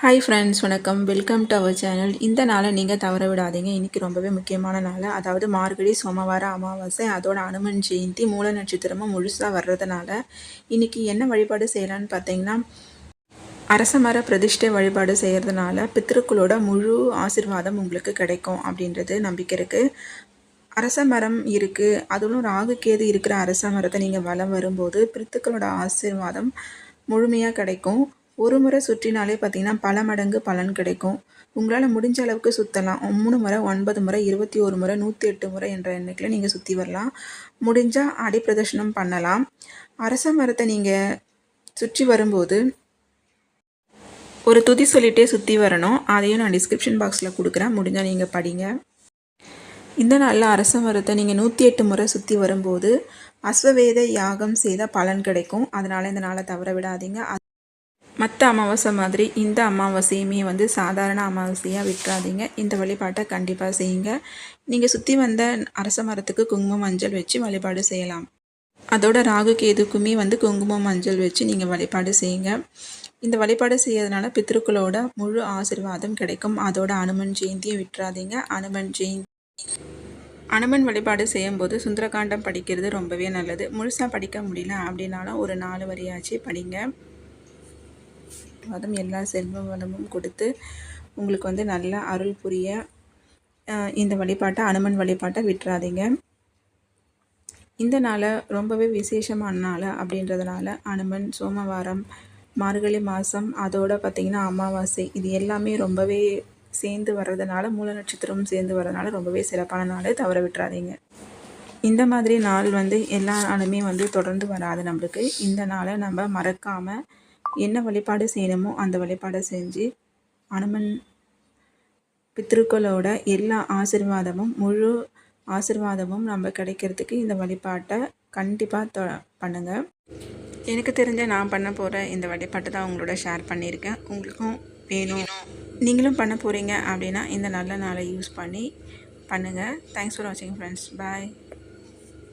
Hi friends வணக்கம். Welcome to our channel இந்த நாளை நீங்கள் தவற விடாதீங்க. இன்றைக்கி ரொம்பவே முக்கியமான நாள். அதாவது மார்கழி சோமவார அமாவாசை அதோட அனுமன் ஜெயந்தி மூல நட்சத்திரமும் முழுசாக வர்றதுனால இன்றைக்கி என்ன வழிபாடு செய்யலான்னு பார்த்தீங்கன்னா அரச மர பிரதிஷ்டை வழிபாடு செய்கிறதுனால பித்திருக்களோட முழு ஆசிர்வாதம் உங்களுக்கு கிடைக்கும் அப்படின்றது நம்பிக்கை இருக்குது அரச மரம் இருக்குது அதுவும் ராகு கேது இருக்கிற அரச மரத்தை நீங்கள் வலம் வரும்போது பித்துக்களோட ஆசிர்வாதம் முழுமையாக கிடைக்கும். ஒரு முறை சுற்றினாலே பார்த்தீங்கன்னா பல மடங்கு பலன் கிடைக்கும். உங்களால் முடிஞ்ச அளவுக்கு சுற்றலாம் மூணு முறை ஒன்பது முறை இருபத்தி ஒரு முறை நூற்றி எட்டு முறை என்ற எண்ணிக்கையில் நீங்கள் சுற்றி வரலாம். முடிஞ்சால் அடி பிரதர்ஷனம் பண்ணலாம். அரச மரத்தை நீங்கள் சுற்றி வரும்போது ஒரு துதி சொல்லிகிட்டே சுற்றி வரணும். அதையும் நான் டிஸ்கிரிப்ஷன் பாக்ஸில் கொடுக்குறேன். முடிஞ்சால் நீங்கள் படிங்க. இந்த நாளில் அரச மரத்தை நீங்கள் நூற்றி எட்டு முறை சுற்றி வரும்போது அஸ்வவேத யாகம் செய்த பலன் கிடைக்கும். அதனால் இந்த நாளை தவற விடாதீங்க. மற்ற அமாவாசை மாதிரி இந்த அமாவாசையுமே வந்து சாதாரண அமாவாசையாக விட்டுறாதீங்க. இந்த வழிபாட்டை கண்டிப்பாக செய்யுங்க. நீங்கள் சுற்றி வந்த அரச மரத்துக்கு குங்குமம் மஞ்சள் வச்சு வழிபாடு செய்யலாம். அதோட ராகு கேதுக்குமே வந்து குங்குமம் மஞ்சள் வச்சு நீங்கள் வழிபாடு செய்யுங்க. இந்த வழிபாடு செய்யறதுனால பித்ருக்களோட முழு ஆசிர்வாதம் கிடைக்கும். அதோட அனுமன் ஜெயந்தியும் விட்டுறாதீங்க. அனுமன் ஜெயந்தி அனுமன் வழிபாடு செய்யும்போது சுந்தரகாண்டம் படிக்கிறது ரொம்பவே நல்லது. முழுசாக படிக்க முடியல அப்படின்னாலும் ஒரு நாலு வரியாச்சு படிங்க. ஆசீர்வாதம் எல்லா செல்வ வளமும் கொடுத்து உங்களுக்கு வந்து நல்ல அருள் புரிய இந்த வழிபாட்டை அனுமன் வழிபாட்டை விட்டுறாதீங்க. இந்த நாளை ரொம்பவே விசேஷமான நாள் அப்படின்றதுனால அனுமன் சோமவாரம் மார்கழி மாதம் அதோடு பார்த்திங்கன்னா அமாவாசை இது எல்லாமே ரொம்பவே சேர்ந்து வர்றதுனால மூல நட்சத்திரமும் சேர்ந்து வர்றதுனால ரொம்பவே சிறப்பான நாள் தவற விட்டுறாதீங்க. இந்த மாதிரி நாள் வந்து எல்லா நாளுமே வந்து தொடர்ந்து வராது நம்மளுக்கு. இந்த நாளை நம்ம மறக்காமல் என்ன வழிபாடு செய்யணுமோ அந்த வழிபாடை செஞ்சு அனுமன் பித்ருக்களோட எல்லா ஆசிர்வாதமும் முழு ஆசிர்வாதமும் நம்ம கிடைக்கிறதுக்கு இந்த வழிபாட்டை கண்டிப்பாக தொ பண்ணுங்கள் எனக்கு தெரிஞ்ச நான் பண்ண போகிற இந்த வழிபாட்டை தான் உங்களோட ஷேர் பண்ணியிருக்கேன். உங்களுக்கும் வேணும். நீங்களும் பண்ண போகிறீங்க அப்படின்னா இந்த நல்ல நாளை யூஸ் பண்ணி பண்ணுங்கள் தேங்க்ஸ் ஃபார் வாட்சிங் ஃப்ரெண்ட்ஸ் பாய்